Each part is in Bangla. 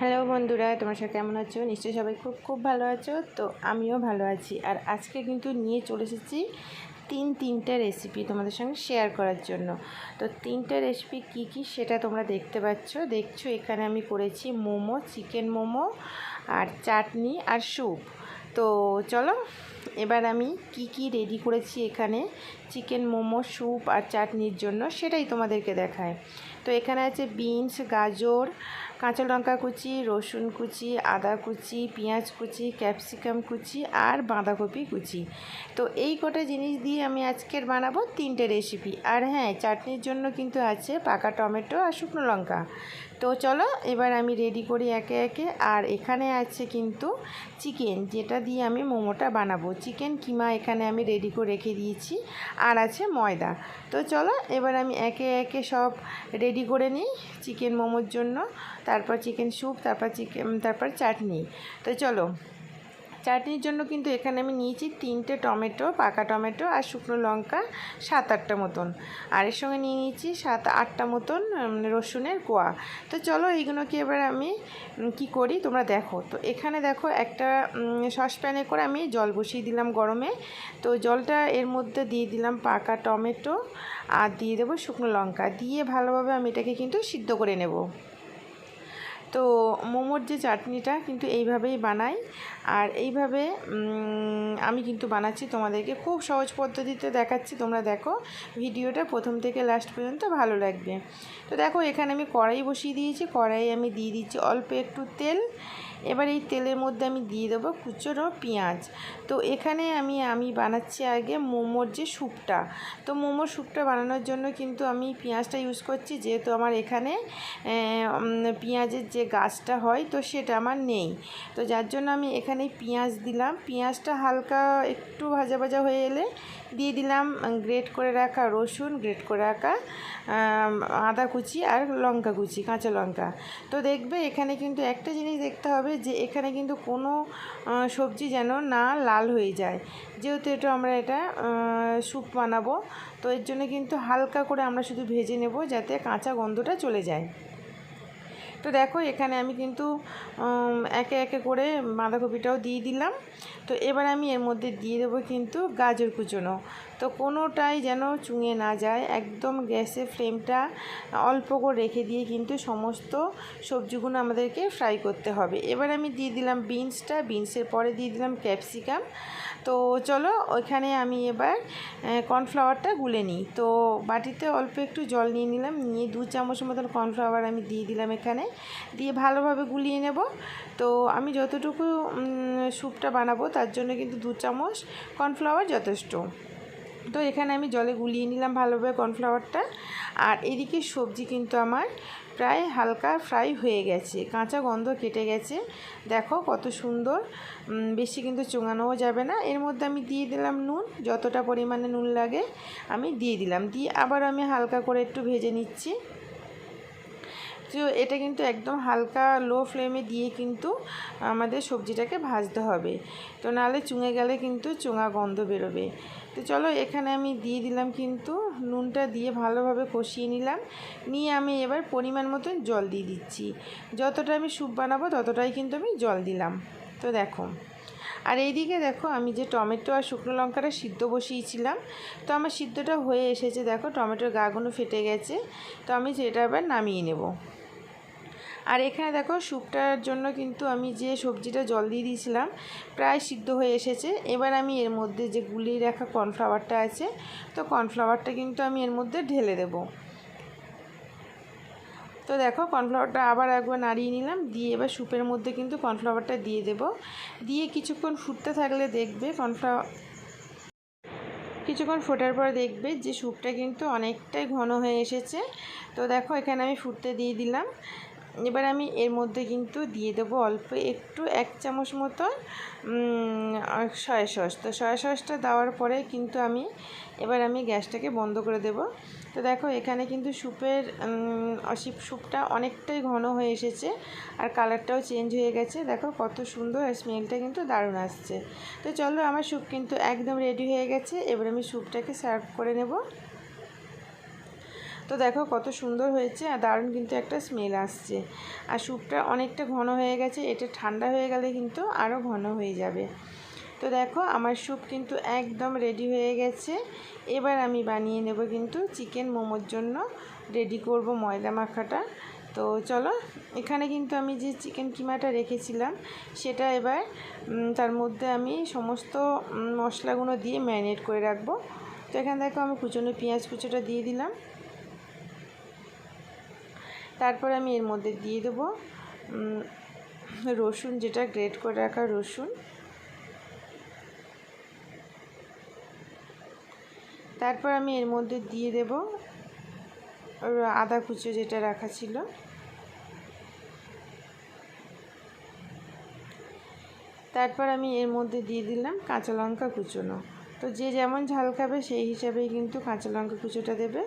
হ্যালো বন্ধুরা, তোমার সাথে কেমন আছো? নিশ্চয়ই সবাই খুব খুব ভালো আছো। তো আমিও ভালো আছি। আর আজকে কিন্তু নিয়ে চলে এসেছি তিন তিনটে রেসিপি তোমাদের সঙ্গে শেয়ার করার জন্য। তো তিনটে রেসিপি কি কি সেটা তোমরা দেখতে পাচ্ছ? দেখছ, এখানে আমি করেছি মোমো চিকেন মোমো আর চাটনি আর স্যুপ তো চলো, এবার আমি কি কি রেডি করেছি এখানে? চিকেন মোমো স্যুপ আর চাটনির জন্য সেটাই তোমাদেরকে দেখায়। তো এখানে আছে বিনস গাজর কাঁচা লঙ্কা কুচি, রসুন কুচি, আদা কুচি, পেঁয়াজ কুচি, ক্যাপসিকাম কুচি আর বাঁধাকপি কুচি। তো এই কটা জিনিস দিয়ে আমি আজকের বানাবো তিনটে রেসিপি আর হ্যাঁ চাটনির জন্য কিন্তু আছে পাকা টমেটো আর শুকনো লঙ্কা। তো চলো, এবার আমি রেডি করি একে একে। আর এখানে আছে কিন্তু চিকেন যেটা দিয়ে আমি মোমোটা বানাবো। চিকেন কিমা এখানে আমি রেডি করে রেখে দিয়েছি। আর আছে ময়দা। তো চলো, এবার আমি একে একে সব রেডি করে নিই চিকেন মোমোর জন্য। তারপর চিকেন স্যুপ তারপর চিকেন তারপর চাটনি তো চলো। চাটনির জন্য কিন্তু এখানে আমি নিয়েছি তিনটে টমেটো, পাকা টমেটো আর শুকনো লঙ্কা সাত আটটা মতন। আর এর সঙ্গে নিয়ে নিয়েছি সাত আটটা মতন রসুনের কোয়া। তো চলো এইগুলোকে এবার আমি কি করি তোমরা দেখো। তো এখানে দেখো একটা সসপ্যানে করে আমি জল বসিয়ে দিলাম গরমে। তো জলটা এর মধ্যে দিয়ে দিলাম পাকা টমেটো আর দিয়ে দেবো শুকনো লঙ্কা। দিয়ে ভালোভাবে আমি এটাকে কিন্তু সিদ্ধ করে নেব। তো মোমোর যে চাটনিটা কিন্তু এইভাবেই বানাই। আর এইভাবে আমি কিন্তু বানাচ্ছি তোমাদেরকে খুব সহজ পদ্ধতিতে দেখাচ্ছি, তোমরা দেখো। ভিডিওটা প্রথম থেকে লাস্ট পর্যন্ত ভালো লাগবে। তো দেখো, এখানে আমি কড়াই বসিয়ে দিয়েছি। কড়াই আমি দিয়ে দিচ্ছি অল্প একটু তেল। এবার এই তেলের মধ্যে আমি দিয়ে দেবো কুচোনো পেঁয়াজ। তো এখানে আমি আমি বানাচ্ছি আগে মোমোর যে স্যুপটা। তো মোমোর স্যুপটা বানানোর জন্য কিন্তু আমি পেঁয়াজটা ইউজ করছি, যেহেতু আমার এখানে পেঁয়াজের যে গাছটা হয়, তো সেটা আমার নেই। তো যার জন্য আমি এখানে পেঁয়াজ দিলাম। পেঁয়াজটা হালকা একটু ভাজা ভাজা হয়ে এলে দিয়ে দিলাম, গ্রেট করে রাখা রসুন, গ্রেট করে রাখা আদা কুচি আর লঙ্কা কুচি, কাঁচা লঙ্কা। তো দেখবে এখানে কিন্তু একটা জিনিস দেখতে হবে যে এখানে কিন্তু কোনো সবজি যেন না লাল হয়ে যায়। যেহেতু এটা আমরা এটা স্যুপ বানাবো, তো এর জন্য কিন্তু হালকা করে আমরা শুধু ভেজে নেব যাতে কাঁচা গন্ধটা চলে যায়। তো দেখো এখানে আমি কিন্তু একে একে করে বাঁধাকপিটাও দিয়ে দিলাম। তো এবার আমি এর মধ্যে দিয়ে দেবো কিন্তু গাজর কুচোনো। তো কোনোটাই যেন চুঙে না যায়। একদম গ্যাসে ফ্লেমটা অল্প করে রেখে দিয়ে কিন্তু সমস্ত সবজিগুলো আমাদেরকে ফ্রাই করতে হবে। এবার আমি দিয়ে দিলাম বিনসটা। বিনসের পরে দিয়ে দিলাম ক্যাপসিকাম। তো চলো ওইখানে আমি এবার কর্নফ্লাওয়ারটা গুলে নিই। তো বাটিতে অল্প একটু জল নিয়ে নিলাম। নিয়ে দু চামচ মতন কর্নফ্লাওয়ার আমি দিয়ে দিলাম এখানে। দিয়ে ভালোভাবে গুলিয়ে নেব। তো আমি যতটুকু স্যুপটা বানাবো তার জন্য কিন্তু দু চামচ কর্নফ্লাওয়ার যথেষ্ট। তো এখানে আমি জলে গুলিয়ে নিলাম ভালোভাবে কর্নফ্লাওয়ারটা। আর এদিকে সবজি কিন্তু আমার প্রায় হালকা ফ্রাই হয়ে গেছে। কাঁচা গন্ধ কেটে গেছে। দেখো কত সুন্দর। বেশি কিন্তু চুঙানোও যাবে না। এর মধ্যে আমি দিয়ে দিলাম নুন। যতটা পরিমাণে নুন লাগে আমি দিয়ে দিলাম। দিয়ে আবার আমি হালকা করে একটু ভেজে নিচ্ছি। তো এটা কিন্তু একদম হালকা লো ফ্লেমে দিয়ে কিন্তু আমাদের সবজিটাকে ভাজতে হবে। তো নাহলে চুঙে গেলে কিন্তু চুঙা গন্ধ বেরোবে। তো চলো এখানে আমি দিয়ে দিলাম কিন্তু নুনটা দিয়ে ভালোভাবে কষিয়ে নিলাম। নিয়ে আমি এবার পরিমাণ মতন জল দিয়ে দিচ্ছি। যতটা আমি স্যুপ বানাবো ততটাই কিন্তু আমি জল দিলাম। তো দেখো। আর এইদিকে দেখো আমি যে টমেটো আর শুকনো লঙ্কাটা সিদ্ধ বসিয়েছিলাম। তো আমার সিদ্ধটা হয়ে এসেছে। দেখো টমেটোর গাগুলো ফেটে গেছে। তো আমি সেটা আবার নামিয়ে নেব। আর এখানে দেখো স্যুপটার জন্য কিন্তু আমি যে সবজিটা জল দিয়ে দিয়েছিলাম প্রায় সিদ্ধ হয়ে এসেছে। এবার আমি এর মধ্যে যে গুলিয়ে রাখা কর্নফ্লাওয়ারটা আছে, তো কর্নফ্লাওয়ারটা কিন্তু আমি এর মধ্যে ঢেলে দেব। তো দেখো কর্নফ্লাওয়ারটা আবার একবার নাড়িয়ে নিলাম, দিয়ে এবার স্যুপের মধ্যে কিন্তু কর্নফ্লাওয়ারটা দিয়ে দেব। দিয়ে কিছুক্ষণ ফুটতে থাকলে দেখবে কর্নফ্লাওয়ার কিছুক্ষণ ফোটার পর দেখবে যে স্যুপটা কিন্তু অনেকটাই ঘন হয়ে এসেছে। তো দেখো এখানে আমি ফুটতে দিয়ে দিলাম। এবার আমি এর মধ্যে কিন্তু দিয়ে দেবো অল্প একটু এক চামচ মতো সয়া সস। তো সয়া সসটা দেওয়ার পরে কিন্তু আমি এবার আমি গ্যাসটাকে বন্ধ করে দেব। তো দেখো এখানে কিন্তু স্যুপের স্যুপটা অনেকটাই ঘন হয়ে এসেছে আর কালারটাও চেঞ্জ হয়ে গেছে। দেখো কত সুন্দর আর স্মেলটা কিন্তু দারুণ আসছে। তো চলো আমার স্যুপ কিন্তু একদম রেডি হয়ে গেছে। এবার আমি স্যুপটাকে সার্ভ করে নেব। তো দেখো কত সুন্দর হয়েছে আর দারুণ কিন্তু একটা স্মেল আসছে। আর স্যুপটা অনেকটা ঘন হয়ে গেছে, এটা ঠান্ডা হয়ে গেলে কিন্তু আরও ঘন হয়ে যাবে। তো দেখো আমার স্যুপ কিন্তু একদম রেডি হয়ে গেছে। এবার আমি বানিয়ে নেব কিন্তু চিকেন মোমোর জন্য রেডি করব ময়দা মাখাটা। তো চলো, এখানে কিন্তু আমি যে চিকেন কিমাটা রেখেছিলাম, সেটা এবার তার মধ্যে আমি সমস্ত মশলাগুলো দিয়ে ম্যারিনেট করে রাখব। তো এখানে দেখো আমি কুচনো পেঁয়াজ কুচোটা দিয়ে দিলাম। তারপর আমি এর মধ্যে দিয়ে দেবো রসুন, যেটা গ্রেট করে রাখা রসুন। তারপর আমি এর মধ্যে দিয়ে দেব আদা কুচো যেটা রাখা ছিল। তারপর আমি এর মধ্যে দিয়ে দিলাম কাঁচা লঙ্কা কুচোনো। তো যে যেমন ঝাল খাবে সেই হিসাবেই কিন্তু কাঁচা লঙ্কা কুচোটা দেবে।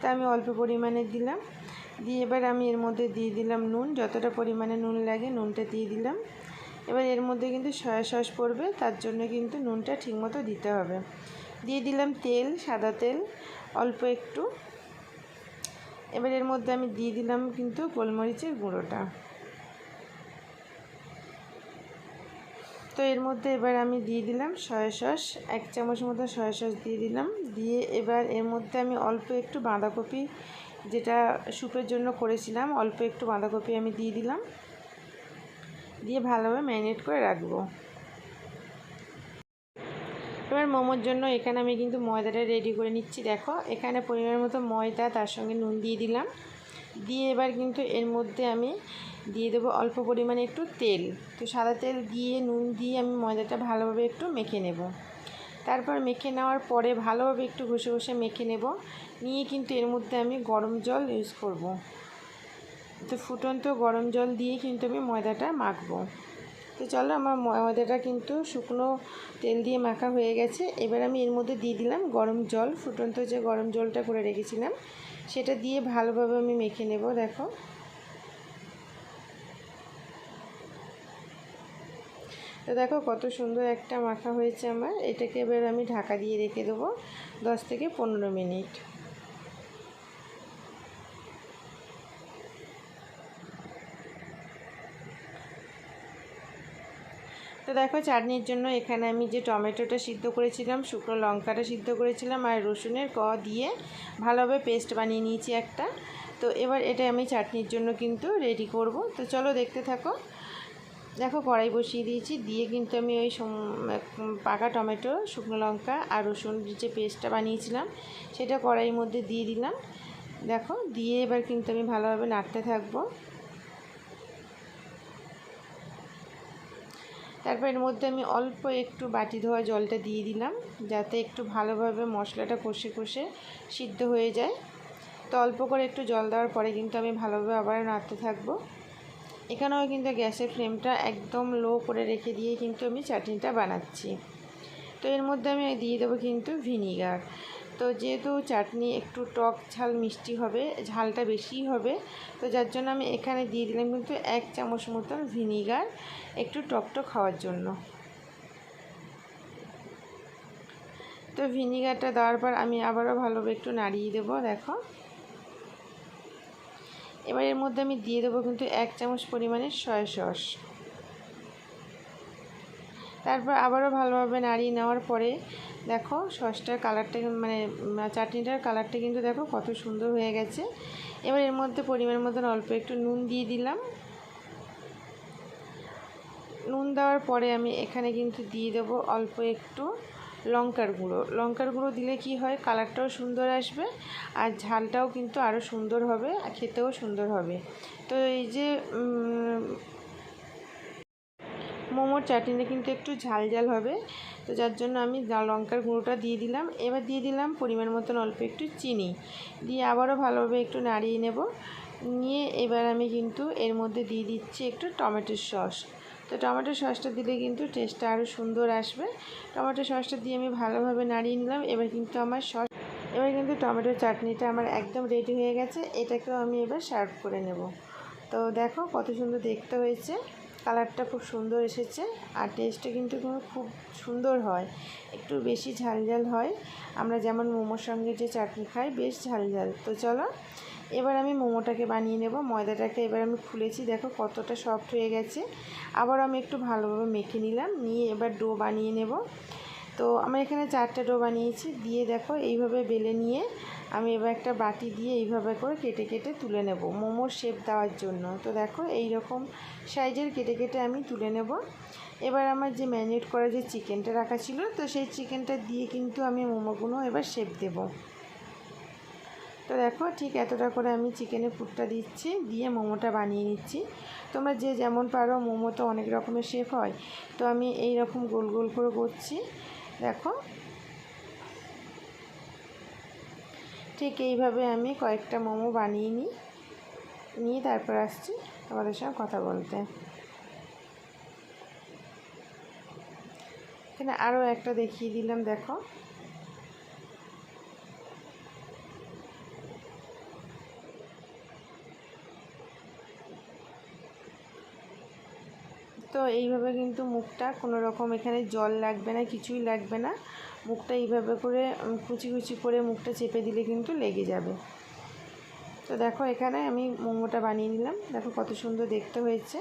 তা আমি অল্প পরিমাণে দিলাম। দিয়ে এবার আমি এর মধ্যে দিয়ে দিলাম নুন, যতটা পরিমাণে নুন লাগে নুনটা দিয়ে দিলাম। এবার এর মধ্যে কিন্তু সয়া সস পড়বে, তার জন্য কিন্তু নুনটা ঠিকমতো দিতে হবে। দিয়ে দিলাম তেল, সাদা তেল, অল্প একটু। এবার এর মধ্যে আমি দিয়ে দিলাম কিন্তু গোলমরিচের গুঁড়োটা। তো এর মধ্যে এবার আমি দিয়ে দিলাম সয়া সস, এক চামচ মতো সয়া সস দিয়ে দিলাম। দিয়ে এবার এর মধ্যে আমি অল্প একটু বাঁধাকপি যেটা স্যুপের জন্য করেছিলাম, অল্প একটু বাঁধাকপি আমি দিয়ে দিলাম। দিয়ে ভালোভাবে ম্যারিনেট করে রাখব। এবার মোমোর জন্য এখানে আমি কিন্তু ময়দাটা রেডি করে নিচ্ছি। দেখো, এখানে পরিমাণ মতো ময়দা, তার সঙ্গে নুন দিয়ে দিলাম। দিয়ে এবার কিন্তু এর মধ্যে আমি দিয়ে দেবো অল্প পরিমাণে একটু তেল। তো সাদা তেল দিয়ে, নুন দিয়ে আমি ময়দাটা ভালোভাবে একটু মেখে নেব। তারপর মেখে নেওয়ার পরে ভালোভাবে একটু ঘষে ঘষে মেখে নেব। নিয়ে কিন্তু এর মধ্যে আমি গরম জল ইউজ করব। তো ফুটন্ত গরম জল দিয়ে কিন্তু আমি ময়দাটা মাখবো। তো চলো আমার ময়দাটা কিন্তু শুকনো তেল দিয়ে মাখা হয়ে গেছে। এবার আমি এর মধ্যে দিয়ে দিলাম গরম জল। ফুটন্ত যে গরম জলটা করে রেখেছিলাম, সেটা দিয়ে ভালোভাবে আমি মেখে নেব, দেখো। তো দেখো কত সুন্দর একটা মাখা হয়েছে আমার। এটাকে এবার আমি ঢাকা দিয়ে রেখে দেবো দশ থেকে পনেরো মিনিট। তো দেখো, চাটনির জন্য এখানে আমি যে টমেটোটা সিদ্ধ করেছিলাম, শুকনো লঙ্কাটা সিদ্ধ করেছিলাম আর রসুনের ক দিয়ে ভালোভাবে পেস্ট বানিয়ে নিয়েছি একটা। তো এবার এটা আমি চাটনির জন্য কিন্তু রেডি করব। তো চলো দেখতে থাকো। দেখো, কড়াই বসিয়ে দিয়েছি। দিয়ে কিন্তু আমি ওই পাকা টমেটো, শুকনো লঙ্কা আর রসুন যে পেস্টটা বানিয়েছিলাম, সেটা কড়াইয়ের মধ্যে দিয়ে দিলাম। দেখো, দিয়ে এবার কিন্তু আমি ভালোভাবে নাড়তে থাকব। তারপর এর মধ্যে আমি অল্প একটু বাটি ধোয়া জলটা দিয়ে দিলাম, যাতে একটু ভালোভাবে মশলাটা কষে কষে সিদ্ধ হয়ে যায়। তো অল্প করে একটু জল দেওয়ার পরে কিন্তু আমি ভালোভাবে আবার নাড়তে থাকব। এখানেও কিন্তু গ্যাসের ফ্লেমটা একদম লো করে রেখে দিয়ে কিন্তু আমি চাটনিটা বানাচ্ছি। তো এর মধ্যে আমি দিয়ে দেবো কিন্তু ভিনিগার। তো যেহেতু চাটনি একটু টক ঝাল মিষ্টি হবে, ঝালটা বেশিই হবে, তো যার জন্য আমি এখানে দিয়ে দিলাম কিন্তু এক চামচ মতন ভিনিগার একটু টক টক খাওয়ার জন্য। তো ভিনিগারটা দেওয়ার পর আমি আবারও ভালোভাবে একটু নাড়িয়ে দেবো, দেখো। এবার এর মধ্যে আমি দিয়ে দেবো কিন্তু এক চামচ পরিমাণে সয়া সস। তারপর আবারও ভালোভাবে নাড়িয়ে নেওয়ার পরে দেখো সসটার কালারটা মানে চাটনিটার কালারটা কিন্তু দেখো কত সুন্দর হয়ে গেছে। এবার এর মধ্যে পরিমাণ মতন অল্প একটু নুন দিয়ে দিলাম। নুন দেওয়ার পরে আমি এখানে কিন্তু দিয়ে দেবো অল্প একটু লঙ্কার গুঁড়ো। লঙ্কার গুঁড়ো দিলে কি হয়, কালারটাও সুন্দর আসবে আর ঝালটাও কিন্তু আরও সুন্দর হবে আর খেতেও সুন্দর হবে। তো এই যে মোমোর চাটনিটা কিন্তু একটু ঝাল ঝাল হবে। তো যার জন্য আমি লঙ্কার গুঁড়োটা দিয়ে দিলাম। এবার দিয়ে দিলাম পরিমাণ মতন অল্প একটু চিনি। দিয়ে আবারও ভালোভাবে একটু নাড়িয়ে নেব। নিয়ে এবার আমি কিন্তু এর মধ্যে দিয়ে দিচ্ছি একটু টমেটোর সস। তো টমেটো সসটা দিলে কিন্তু টেস্টটা আরও সুন্দর আসবে। টমেটো সসটা দিয়ে আমি ভালোভাবে নাড়িয়ে নিলাম। এবার কিন্তু আমার সস এবার কিন্তু টমেটোর চাটনিটা আমার একদম রেডি হয়ে গেছে। এটাকেও আমি এবার সার্ভ করে নেব। তো দেখো কত সুন্দর দেখতে হয়েছে। কালারটা খুব সুন্দর এসেছে আর টেস্টটা কিন্তু খুব সুন্দর হয়। একটু বেশি ঝাল ঝাল হয়। আমরা যেমন মোমোর সঙ্গে যে চাটনি খাই, বেশ ঝাল ঝাল তো চলো, এবার আমি মোমোটাকে বানিয়ে নেব। ময়দাটাকে এবার আমি খুলেছি। দেখো কতটা সফট হয়ে গেছে। আবার আমি একটু ভালোভাবে মেখে নিলাম। নিয়ে এবার ডো বানিয়ে নেব। তো আমার এখানে চারটে ডো বানিয়েছি। দিয়ে দেখো এইভাবে বেলে নিয়ে আমি এবার একটা বাটি দিয়ে এইভাবে করে কেটে কেটে তুলে নেব মোমোর শেপ দেওয়ার জন্য। তো দেখো এই রকম সাইজের কেটে কেটে আমি তুলে নেব। এবার আমার যে ম্যারিনেট করা যে চিকেনটা রাখা ছিল, তো সেই চিকেনটা দিয়ে কিন্তু আমি মোমোগুলো এবার শেপ দেব। তো দেখো ঠিক এতটা করে আমি চিকেনের পুরটা দিচ্ছি, দিয়ে মোমোটা বানিয়ে নিচ্ছি। তোমরা যে যেমন পারো মোমো তো অনেক রকমের শেপ হয়। তো আমি এই রকম গোল গোল করে করছি। দেখো। ঠিক এইভাবে আমি কয়েকটা মোমো বানিয়ে নিই। নিয়ে তারপর আসছি তোমাদের সঙ্গে কথা বলতে। এখানে আরও একটা দেখিয়ে দিলাম, দেখো। তো এইভাবে কিন্তু মুখটা কোনো রকম এখানে জল লাগবে না, কিছুই লাগবে না। মুখটা এইভাবে করে কুচি কুচি করে মুখটা চেপে দিলে কিন্তু লেগে যাবে। তো দেখো এখানে আমি মোমোটা বানিয়ে নিলাম। দেখো কত সুন্দর দেখতে হয়েছে।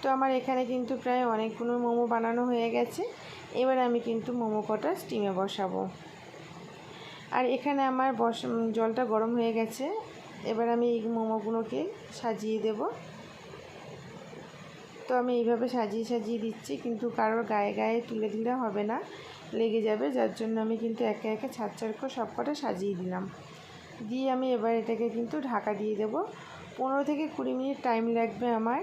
তো আমার এখানে কিন্তু প্রায় অনেকগুলো মোমো বানানো হয়ে গেছে। এবার আমি কিন্তু মোমো কটা স্টিমে বসাবো। আর এখানে আমার বস জলটা গরম হয়ে গেছে। এবার আমি এই মোমোগুলোকে সাজিয়ে দেবো। তো আমি এইভাবে সাজিয়ে সাজিয়ে দিচ্ছি, কিন্তু কারোর গায়ে গায়ে তুলে দিলে হবে না, লেগে যাবে। যার জন্য আমি কিন্তু একে একে ছাড় করে সব কটা সাজিয়ে দিলাম। দিয়ে আমি এবার এটাকে কিন্তু ঢাকা দিয়ে দেব। পনেরো থেকে কুড়ি মিনিট টাইম লাগবে আমার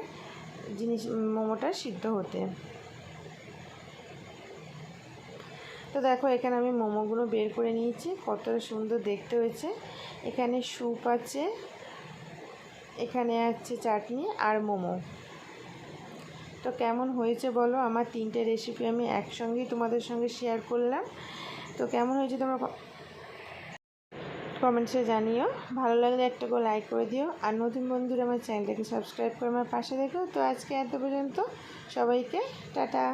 জিনিস, মোমোটা সিদ্ধ হতে। তো দেখো, এখানে আমি মোমোগুলো বের করে নিয়েছি। কত সুন্দর দেখতে হয়েছে। এখানে স্যুপ আছে, এখানে আছে চাটনি আর মোমো। তো কেমন হয়েছে বলো? আমার তিনটে রেসিপি আমি একসঙ্গেই তোমাদের সঙ্গে শেয়ার করলাম। তো কেমন হয়েছে তোমরা কমেন্টসে জানিও। ভালো লাগলে একটা করে লাইক করে দিও। আর নতুন বন্ধুরা আমার চ্যানেলটাকে সাবস্ক্রাইব করে আমার পাশে দেখো তো আজকে এত পর্যন্ত সবাইকে টাটা।